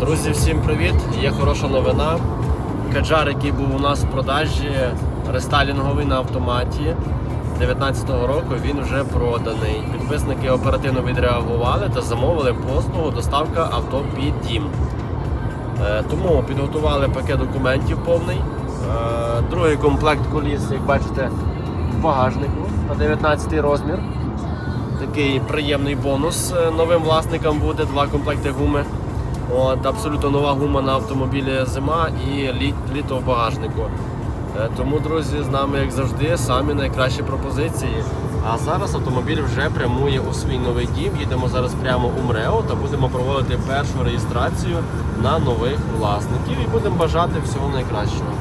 Друзі, всім привіт! Є хороша новина. Каджар, який був у нас в продажі, рестайлінговий на автоматі 19-го року, він вже проданий. Підписники оперативно відреагували та замовили послугу доставка авто під дім. Е, Тому підготували пакет документів повний. Е, Другий комплект коліс, як бачите, в багажнику на 19 розмір. Такий приємний бонус е, новим власникам буде два комплекти гуми. От, абсолютно нова гума на автомобілі зима і літ, літо в багажнику. Е, Тому, друзі, з нами, як завжди, самі найкращі пропозиції. А зараз автомобіль вже прямує у свій новий дім. Їдемо зараз прямо у МРЕО та будемо проводити першу реєстрацію на нових власників і будемо бажати всього найкращого.